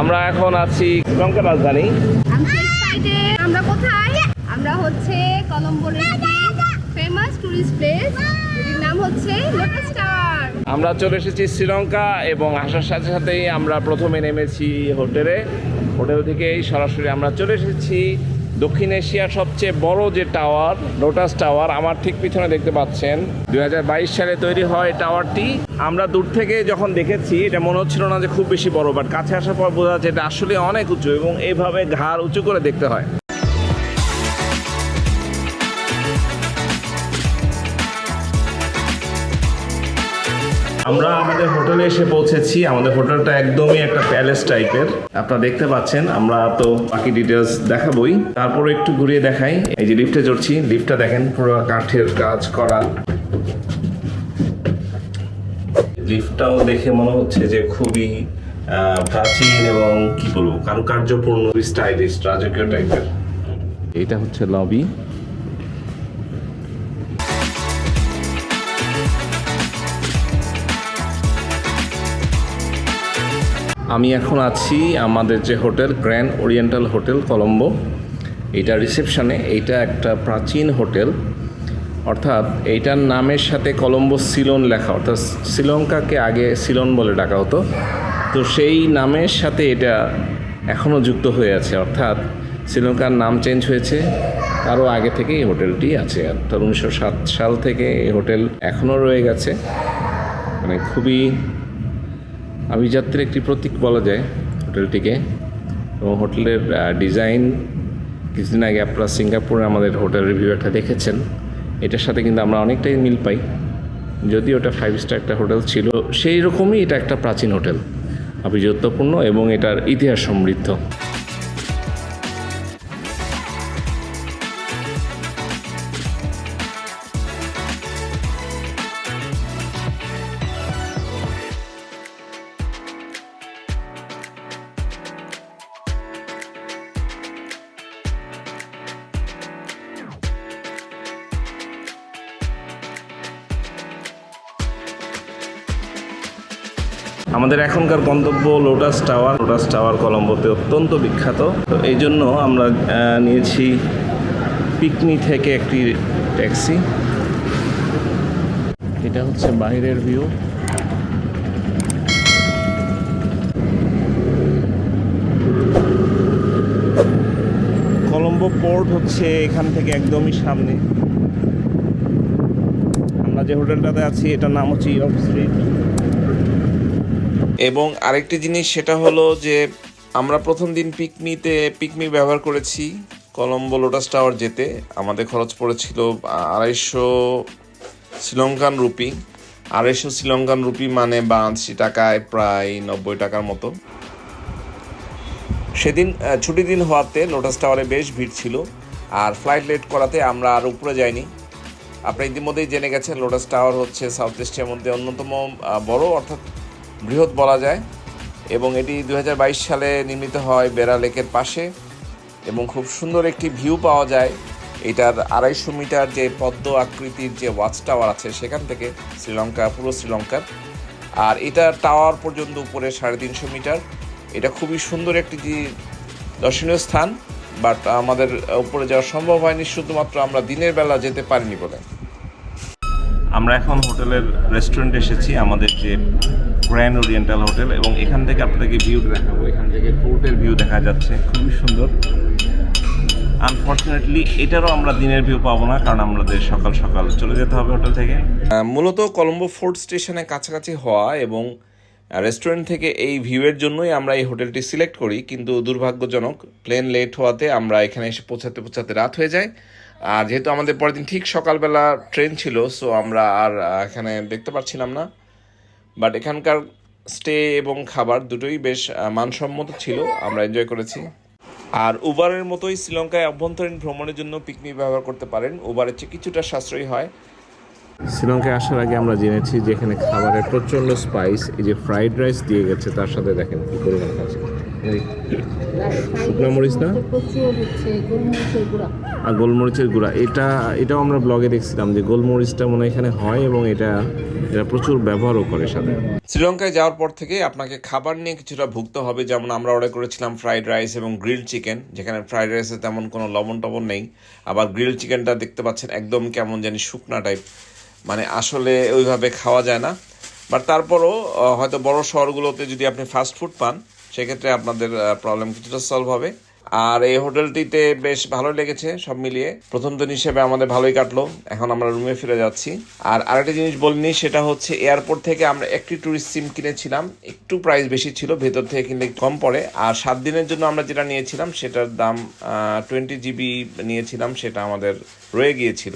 আমরা এখন আছি শ্রীলঙ্কার রাজধানী. আমরা কোথায়? আমরা হচ্ছে কলম্বোর ফেমাস টুরিস্ট প্লেস নাম হচ্ছে লোটাস টাওয়ার আমরা চলে এসেছি শ্রীলঙ্কা এবং আসার সাথে সাথেই আমরা প্রথমে নেমেছি হোটেলে। হোটেল থেকেই সরাসরি আমরা চলে এসেছি দক্ষিণ এশিয়ার সবচেয়ে বড় যে টাওয়ার, লোটাস টাওয়ার, আমার ঠিক পিছনে দেখতে পাচ্ছেন, দুই হাজার বাইশ সালে তৈরি হয় টাওয়ারটি। আমরা দূর থেকে যখন দেখেছি, এটা মনে হচ্ছিল না যে খুব বেশি বড় বাট কাছে আসার পর বোঝা যাচ্ছে এটা আসলে অনেক উঁচু এবং এইভাবে ঘাড় উঁচু করে দেখতে হয়। আমরা আমাদের হোটেলে এসে পৌঁছেছি। আমাদের হোটেলটা একদমই একটা প্যালেস টাইপের। আপনারা দেখতে পাচ্ছেন, আমরা তো বাকি ডিটেলস দেখাবই। তারপরে একটু ঘুরিয়ে দেখাই। এই যে লিফটে চড়ছি। লিফটটা দেখেন, পুরো কাঠের কাজ করা। লিফটটাও দেখে মনে হচ্ছে যে খুবই প্রাচীন এবং কি বলব, কারুকার্যপূর্ণ স্টাইলিশ রাজকীয় টাইপের এটা হচ্ছে লবি আমি এখন আছি আমাদের যে hotel Grand Oriental Hotel Colombo এটা রিসেপশনে এইটা একটা প্রাচীন হোটেল। অর্থাৎ এইটার নামের সাথে কলম্বো সিলন লেখা। অর্থাৎ শ্রীলঙ্কাকে আগে সিলন বলে ডাকা হতো। তো সেই নামের সাথে এটা এখনও যুক্ত হয়ে আছে। অর্থাৎ শ্রীলঙ্কার নাম চেঞ্জ হয়েছে। তারও আগে থেকে এই হোটেলটি আছে। অর্থাৎ উনিশশো সাত সাল থেকে এই হোটেল এখনও রয়ে গেছে। মানে খুবই আভিজাত্যের একটি প্রতীক বলা যায় হোটেলটিকে। এবং হোটেলের ডিজাইন কিছুদিন আগে আপনারা সিঙ্গাপুরে আমাদের হোটেল রিভিউ একটা দেখেছেন। এটার সাথে কিন্তু আমরা অনেকটাই মিল পাই। যদি ওটা ফাইভ স্টার একটা হোটেল ছিল, সেই রকমই এটা একটা প্রাচীন হোটেল। আভিজাত্যপূর্ণ এবং এটার ইতিহাস সমৃদ্ধ। আমাদের এখনকার গন্তব্য লোটাস টাওয়ার লোটাস টাওয়ার কলম্বোতে অত্যন্ত বিখ্যাত। তো এই জন্য আমরা নিয়েছি পিকনি থেকে একটি ট্যাক্সি এটা হচ্ছে বাইরের ভিউ কলম্বো পোর্ট হচ্ছে এখান থেকে একদমই সামনে। আমরা যে হোটেলটাতে আছি, এটার নাম হচ্ছে ইয়র্ক স্ট্রিট এবং আরেকটি জিনিস সেটা হলো যে আমরা প্রথম দিন পিকনিতে পিকনিক ব্যবহার করেছি, কলম্বো লোটাস টাওয়ার যেতে। আমাদের খরচ পড়েছিল আড়াইশো শ্রীলঙ্কান রুপি। আড়াইশো শ্রীলঙ্কান রুপি মানে বাংলাদেশি টাকায় প্রায় নব্বই টাকার মতো। সেদিন ছুটির দিন হওয়াতে লোটাস টাওয়ারে বেশ ভিড় ছিল। আর ফ্লাইট লেট করাতে আমরা আর উপরে যাইনি। আপনি ইতিমধ্যেই জেনে গেছেন, লোটাস টাওয়ার হচ্ছে সাউথ এশিয়ার মধ্যে অন্যতম বড়, অর্থাৎ বৃহৎ বলা যায় এবং এটি দু হাজার বাইশ সালে নির্মিত হয় বেড়া লেকের পাশে এবং খুব সুন্দর একটি ভিউ পাওয়া যায়। এটার আড়াইশো মিটার যে পদ্ম আকৃতির যে ওয়াচ টাওয়ার আছে সেখান থেকে শ্রীলঙ্কা, পুরো শ্রীলঙ্কার। আর এটা টাওয়ার পর্যন্ত উপরে সাড়ে তিনশো মিটার। এটা খুবই সুন্দর একটি যে দর্শনীয় স্থান, বাট আমাদের উপরে যাওয়া সম্ভব হয়নি, শুধুমাত্র আমরা দিনের বেলা যেতে পারিনি বলে। আমরা এখন হোটেলের রেস্টুরেন্টে এসেছি, আমাদের যে গ্র্যান্ড ওরিয়েন্টাল হোটেল এবং এখান থেকে আপনাদেরকে ভিউ দেখাবো। এখান থেকে পোর্টের ভিউ দেখা যাচ্ছে। খুবই সুন্দর। আনফর্চুনেটলি এটারও আমরা দিনের ভিউ পাবো না, কারণ আমাদের সকাল সকাল চলে যেতে হবে হোটেল থেকে। মূলত কলম্বো ফোর্ট স্টেশনে কাছাকাছি হওয়া এবং রেস্টুরেন্ট থেকে এই ভিউয়ের জন্যই আমরা এই হোটেলটি সিলেক্ট করি। কিন্তু দুর্ভাগ্যজনক প্লেন লেট হওয়াতে আমরা এখানে এসে পৌঁছাতে পৌঁছাতে রাত হয়ে যায়। আর যেহেতু আমাদের পরের দিন ঠিক সকালবেলা ট্রেন ছিল সো আমরা আর এখানে দেখতে পাচ্ছিলাম না। বাট এখানকার স্টে এবং খাবার দুটোই বেশ মানসম্মত ছিল, আমরা এনজয় করেছি। আর উবারের মতোই শ্রীলঙ্কায় অভ্যন্তরীণ ভ্রমণের জন্য পিকনিক ব্যবহার করতে পারেন। উবারের চেয়ে কিছুটা সাশ্রয়ী হয়। শ্রীলঙ্কায় আসার আগে আমরা জেনেছি যে এখানে খাবারের প্রচণ্ড স্পাইস এই যে ফ্রাইড রাইস দিয়ে গেছে, তার সাথে দেখেন কি পরিমাণ আছে। শুকনো মরিচ না? গোলমরিচের গুঁড়া। আর গোলমরিচের গুঁড়া এটা এটাও আমরা ব্লগে দেখছিলাম যে গোলমরিচটা মনে হয় এখানে হয় এবং এটা এরা প্রচুর ব্যবহারও করে সাথে। শ্রীলঙ্কায় যাওয়ার পর থেকে আপনাকে খাবার নিয়ে কিছুটা ভুগতে হবে যেমন আমরা অর্ডার করেছিলাম ফ্রাইড রাইস এবং গ্রিল চিকেন যেখানে ফ্রাইড রাইসে তেমন কোনো লবণ টবণ নেই। আবার গ্রিল চিকেনটা দেখতে পাচ্ছেন একদম কেমন জানি শুকনা টাইপ মানে আসলে ওইভাবে খাওয়া যায় না। বাট তারপরও হয়তো বড় শহরগুলোতে যদি আপনি ফাস্ট ফুড পান সেক্ষেত্রে আপনাদের প্রবলেম কিছুটা সলভ হবে। আর এই হোটেলটিতে বেশ ভালো লেগেছে সব মিলিয়ে। প্রথম দিন হিসেবে আমাদের ভালোই কাটলো। এখন আমরা রুমে ফিরে যাচ্ছি। আর আরেকটা জিনিস বলিনি, সেটা হচ্ছে এয়ারপোর্ট থেকে আমরা একটি ট্যুরিস্ট সিম কিনেছিলাম। একটু প্রাইস বেশি ছিল, ভেতর থেকে কিনলে কম পড়ে। আর সাত দিনের জন্য আমরা যেটা নিয়েছিলাম, সেটার দাম টোয়েন্টি জিবি নিয়েছিলাম, সেটা আমাদের রয়ে গিয়েছিল।